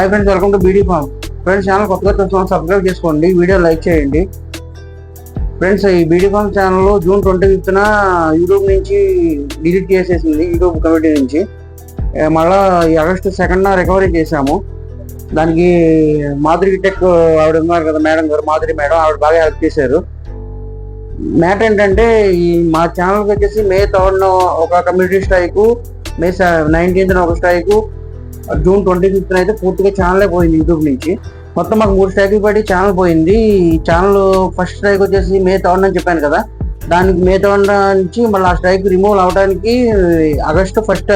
Hi friends welcome to BD farm. Friends channel కొత్తగా చూస్తున్నాం subscribe చేసుకోండి వీడియో లైక్ చేయండి. ఫ్రెండ్స్ ఈ BD farm channel June twenty ఫిఫ్త్న YouTube నుంచి డిలీట్ చేసేసింది యూట్యూబ్ కమిటీ నుంచి. మళ్ళీ ఈ ఆగస్టు సెకండ్ రికవరీ చేశాము. దానికి మాధురి టెక్ ఆవిడ ఉన్నారు కదా మేడం గారు మాధురి మేడం ఆవిడ బాగా హెల్ప్ చేశారు. మ్యాటర్ ఏంటంటే ఈ మా ఛానల్కి వచ్చేసి మే థర్డ్ ఒక కమ్యూనిటీ స్ట్రైకు మే నైన్టీన్త్ ఒక స్ట్రైకు జూన్ ట్వంటీ ఫిఫ్త్ అయితే పూర్తిగా ఛానలే పోయింది యూట్యూబ్ నుంచి. మొత్తం మాకు మూడు స్ట్రైక్ పడి ఛానల్ పోయింది. ఈ ఛానల్ ఫస్ట్ స్ట్రైక్ వచ్చేసి మే థర్డ్ అని చెప్పాను కదా. దానికి మే థర్డ్ నుంచి మళ్ళీ ఆ స్ట్రైక్ రిమూవ్ అవడానికి ఆగస్టు ఫస్ట్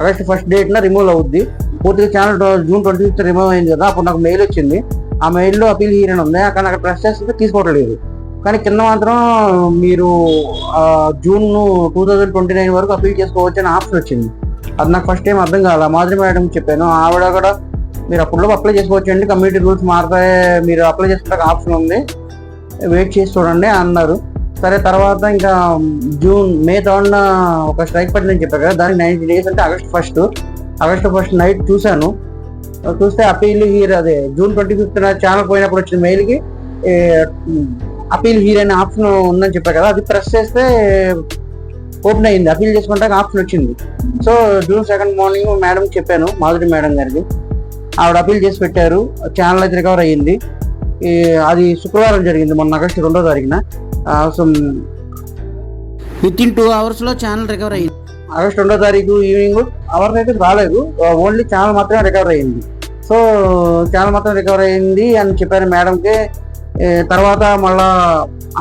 ఆగస్ట్ ఫస్ట్ డేట్న రిమూవ్ అవుద్ది. పూర్తిగా channel June twenty fifth remove అయింది కదా అప్పుడు నాకు మెయిల్ వచ్చింది. ఆ మెయిల్లో అపీల్ హీరన్ ఉంది. అక్కడ అక్కడ ప్రెస్ చేస్తే తీసుకోవట్లేదు. కానీ కింద మాత్రం మీరు June two thousand twenty nine వరకు అపీల్ చేసుకోవచ్చు అని ఆప్షన్ వచ్చింది. అది నాకు ఫస్ట్ టైం అర్థం కాల. మాధురి మేడం చెప్పాను ఆవిడ కూడా మీరు అప్పుడు అప్లై చేసుకోవచ్చు అండి కమ్యూనిటీ రూల్స్ మారుతాయి మీరు అప్లై చేసుకోవడానికి ఆప్షన్ ఉంది. వెయిట్ చేసి చూడండి అన్నారు. సరే తర్వాత ఇంకా జూన్ మే థర్డ్ ఒక స్ట్రైక్ పడిందని చెప్పారు కదా దానికి నైన్టీ డేస్ అంటే August first August first night చూశాను. చూస్తే అపీల్ హీర్ అదే జూన్ ట్వంటీ ఫిఫ్త్ ఛానల్ పోయినప్పుడు వచ్చిన మెయిల్కి అపీల్ హీర్ అనే ఆప్షన్ ఉందని చెప్పారు కదా అది ప్రెస్ చేస్తే ఓపెన్ అయింది అపీల్ చేసుకుంటే ఆప్షన్ వచ్చింది. So June second morning madam చెప్పాను మాధురి మేడం గారికి. ఆవిడ అపీల్ చేసి పెట్టారు. ఛానల్ అయితే రికవర్ అయ్యింది. అది శుక్రవారం జరిగింది మొన్న ఆగస్టు రెండో తారీఖున. సో విత్ ఇన్ టూ అవర్స్లో ఛానల్ రికవర్ అయ్యింది. ఆగస్ట్ రెండో తారీఖు ఈవినింగ్ అవర్స్ అయితే రాలేదు. ఓన్లీ ఛానల్ మాత్రమే రికవర్ అయ్యింది. సో ఛానల్ మాత్రం రికవర్ అయ్యింది అని చెప్పారు మేడంకి. తర్వాత మళ్ళా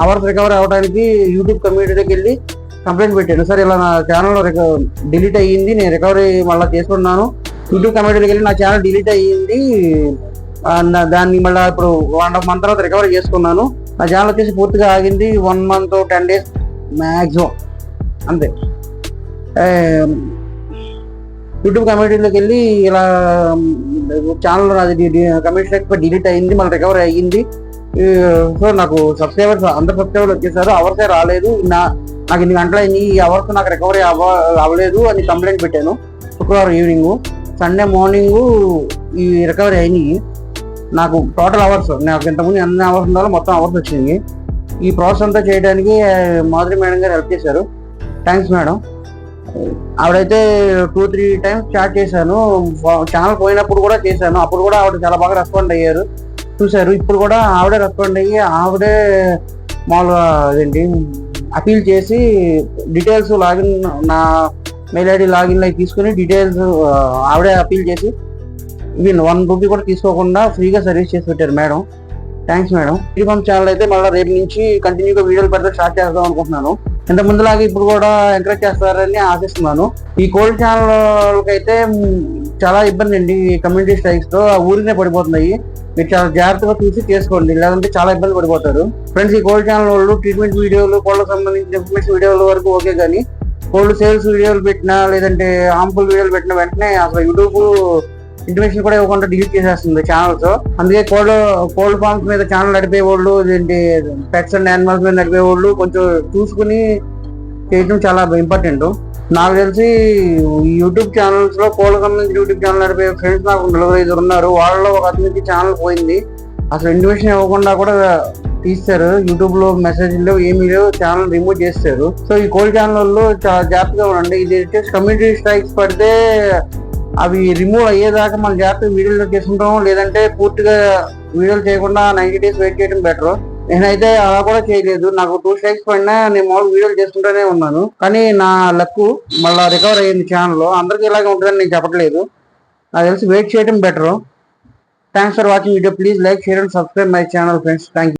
అవర్స్ రికవర్ అవ్వడానికి యూట్యూబ్ కమ్యూనిటీకి వెళ్ళి కంప్లైంట్ పెట్టాను సార్ ఇలా నా ఛానల్ డిలీట్ అయ్యింది. నేను రికవరీ మళ్ళీ చేసుకున్నాను యూట్యూబ్ కమిటీకి వెళ్ళి నా ఛానల్ డిలీట్ అయ్యింది. నా- దాన్ని మళ్ళీ ఇప్పుడు వన్ హాఫ్ మంత్ తర్వాత రికవరీ చేసుకున్నాను. నా ఛానల్ వచ్చేసి పూర్తిగా ఆగింది. One month ten days maximum అంతే. యూట్యూబ్ కమిటీలోకి వెళ్ళి ఇలా ఛానల్ అది కమ్యూనిటీ డిలీట్ అయింది మళ్ళీ రికవరీ అయ్యింది. సో నాకు సబ్స్క్రైబర్స్ అందరు సబ్స్క్రైబర్లు వచ్చేసారు. అవర్సే రాలేదు. నా నాకు ఇన్ని గంటలు అయింది ఈ అవర్స్ నాకు రికవరీ అవ్వ అవ్వలేదు అని కంప్లైంట్ పెట్టాను. శుక్రవారం ఈవినింగ్ సండే మార్నింగ్ ఈ రికవరీ అయినాయి. నాకు టోటల్ అవర్స్ నాకు ఇంతకుముందు ఎన్ని అవర్స్ ఉండాలో మొత్తం అవర్స్ వచ్చింది ఈ ప్రాసెస్ అంతా చేయడానికి మాధురి మేడం గారు హెల్ప్ చేశారు. Thanks madam. ఆవిడైతే two three times chat చేశాను. ఛానల్ పోయినప్పుడు కూడా చేశాను. అప్పుడు కూడా ఆవిడ చాలా బాగా రెస్పాండ్ అయ్యారు. చూశారు. ఇప్పుడు కూడా ఆవిడే రెస్పాండ్ అయ్యి ఆవిడే మామూలుగా అదేంటి అపీల్ చేసి డీటెయిల్స్ లాగిన్ నా మెయిల్ ఐడి లాగిన్ అయి తీసుకుని డీటెయిల్స్ ఆవిడే అపీల్ చేసి ఈవెన్ వన్ రూపీ కూడా తీసుకోకుండా ఫ్రీగా సర్వీస్ చేసి పెట్టారు madam. Thanks madam. Uniform channel అయితే మళ్ళీ రేపు నుంచి కంటిన్యూగా వీడియోలు పెడితే స్టార్ట్ చేద్దాం అనుకుంటున్నాను. ఇంత ముందులాగా ఇప్పుడు కూడా ఎంకరేజ్ చేస్తారని ఆశిస్తున్నాను. ఈ కోల్డ్ ఛానల్కి అయితే చాలా ఇబ్బంది అండి ఈ కమ్యూనిటీ స్ట్రైక్స్తో ఆ ఊరినే పడిపోతున్నాయి. మీరు చాలా జాగ్రత్తగా చూసి చేసుకోండి. లేదంటే చాలా ఇబ్బంది పడిపోతారు. ఫ్రెండ్స్ ఈ కోల్డ్ ఛానల్ వాళ్ళు ట్రీట్మెంట్ వీడియోలు కోళ్ళకు సంబంధించిన ఇన్ఫర్మేషన్ వీడియోల వరకు ఓకే కానీ కోల్డ్ సేల్స్ వీడియోలు పెట్టినా లేదంటే ఆంపుల్ వీడియోలు పెట్టిన వెంటనే అసలు యూట్యూబ్ ఇంటిమేషన్ కూడా ఇవ్వకుండా డిలీట్ చేసేస్తుంది ఛానల్స్ అందుకే కోల్డ్ కోల్డ్ ఫార్మ్స్ మీద ఛానల్ నడిపే వాళ్ళు ఏంటి పెట్స్ అండ్ యానిమల్స్ మీద నడిపే వాళ్ళు కొంచెం చూసుకుని చేయడం చాలా ఇంపార్టెంట్ నాకు తెలిసి యూట్యూబ్ ఛానల్స్లో కోళ్ళ సంబంధించి యూట్యూబ్ ఛానల్ నడిపే ఫ్రెండ్స్ నాకు నలుగురు ఐదు ఉన్నారు. వాళ్ళలో ఒక అతనికి ఛానల్ పోయింది. అసలు ఇంటిమేషన్ ఇవ్వకుండా కూడా తీస్తారు. యూట్యూబ్లో మెసేజ్లు ఏమీ లేవు ఛానల్ రిమూవ్ చేస్తారు. సో ఈ కోల్డ్ ఛానల్ చాలా జాగ్రత్తగా ఉండండి. ఇది వచ్చేసి కమ్యూనిటీ స్ట్రైక్స్ పడితే అవి రిమూవ్ అయ్యేదాకా మనం జాగ్రత్తగా వీడియోలు చేసుకుంటాం లేదంటే పూర్తిగా వీడియోలు చేయకుండా నైన్టీ డేస్ వెయిట్ చేయడం బెటర్ నేనైతే అలా కూడా చేయలేదు. నాకు టూ స్ట్రైక్స్ పడినా నేను మామూలు వీడియోలు చేసుకుంటూనే ఉన్నాను. కానీ నా లక్ మళ్ళీ రికవర్ అయ్యింది ఛానల్లో అందరికీ ఇలాగే ఉంటుందని నేను చెప్పట్లేదు. నాకు తెలిసి వెయిట్ చేయడం better thanks for watching video please like share and subscribe my channel friends thank